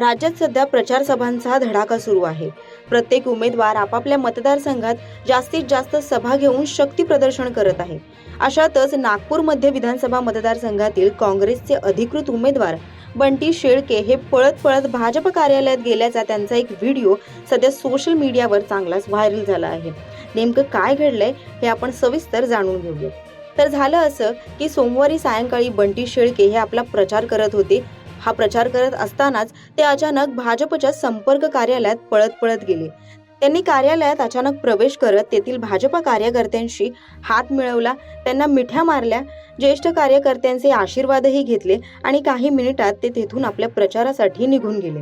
राज्यात सध्या प्रचार सभांचा धडाका सुरू आहे. प्रत्येक उमेदवार आपापल्या मतदारसंघात जास्तीत जास्त सभा घेऊन शक्ती प्रदर्शन करत आहे. अशातच नागपूर मध्य विधानसभा मतदारसंघातील काँग्रेसचे अधिकृत उमेदवार बंटी शेळके हे पळत पळत भाजप कार्यालयात गेल्याचा त्यांचा एक व्हिडिओ सध्या सोशल मीडियावर चांगलाच व्हायरल झाला आहे. नेमकं काय घडलंय हे आपण सविस्तर जाणून घेऊया तर झालं असं की सोमवारी सायंकाळी बंटी शेळके हे आपला प्रचार करत होते हा प्रचार करत असतानाच ते अचानक भाजपच्या संपर्क कार्यालयात पळत पळत गेले. त्यांनी कार्यालयात अचानक प्रवेश करत तेथील भाजपा कार्यकर्त्यांशी हात मिळवला. त्यांना मिठ्या मारल्या. ज्येष्ठ कार्यकर्त्यांचे आशीर्वादही घेतले आणि काही मिनिटात ते तेथून आपल्या प्रचारासाठी निघून गेले.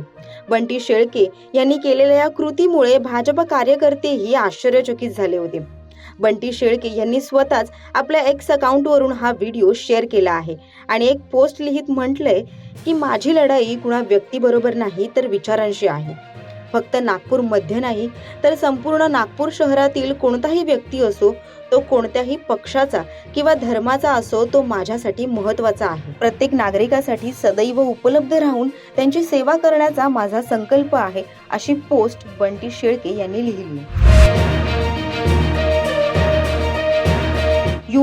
बंटी शेळके यांनी केलेल्या या कृतीमुळे भाजप कार्यकर्तेही आश्चर्यचकित झाले होते. बंटी शेळके यांनी स्वतःच आपल्या एक्स अकाउंटवरून हा व्हिडिओ शेअर केला आहे. आणि एक पोस्ट लिहित म्हटलंय की माझी लढाई कुणा व्यक्तीबरोबर नाही तर विचारांशी आहे. फक्त नागपूरमध्ये नाही तर संपूर्ण नागपूर शहरातील कोणताही व्यक्ती असो तो कोणत्याही पक्षाचा किंवा धर्माचा असो तो माझ्यासाठी महत्त्वाचा आहे. प्रत्येक नागरिकासाठी सदैव उपलब्ध राहून त्यांची सेवा करण्याचा माझा संकल्प आहे अशी पोस्ट बंटी शेळके यांनी लिहिली.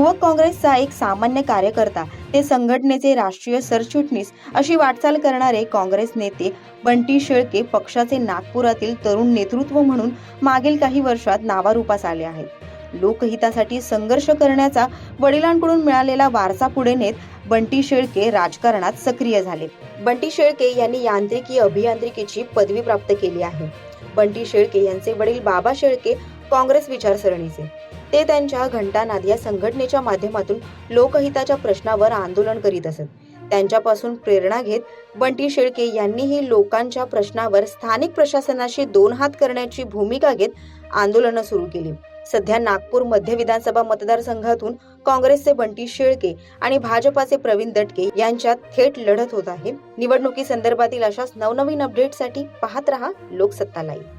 युवक काँग्रेसचा एक सामान्य कार्यकर्ता ते संघटनेचे राष्ट्रीय सरचिटणीस अशी वाटचाल करणारे काँग्रेस नेते बंटी शेळके पक्षाचे नागपुरातील तरुण नेतृत्व म्हणून मागील काही वर्षात नावारूपास आले आहेत. लोकहितासाठी संघर्ष करण्याचा वडिलांकडून मिळालेला वारसा पुढे नेत बंटी शेळके राजकारणात सक्रिय झाले. बंटी शेळके यांनी यांत्रिकी अभियांत्रिकीची पदवी प्राप्त केली आहे. बंटी शेळके यांचे वडील बाबा शेळके काँग्रेस विचारसरणीचे. ते त्यांच्या घंटानाद या संघटनेच्या माध्यमातून लोकहिताच्या प्रश्नावर आंदोलन करीत असत. त्यांच्यापासून प्रेरणा घेत बंटी शेळके यांनीही लोकांच्या प्रश्नावर स्थानिक प्रशासनाशी दोन हात करण्याची भूमिका घेत आंदोलनं सुरू केली. सध्या नागपूर मध्य विधानसभा मतदारसंघातून काँग्रेसचे बंटी शेळके आणि भाजपाचे प्रवीण दटके यांच्यात थेट लढत होत आहे. निवडणुकी संदर्भातील अशाच नवनवीन अपडेटसाठी पाहत रहा लोकसत्ता लाईव्ह.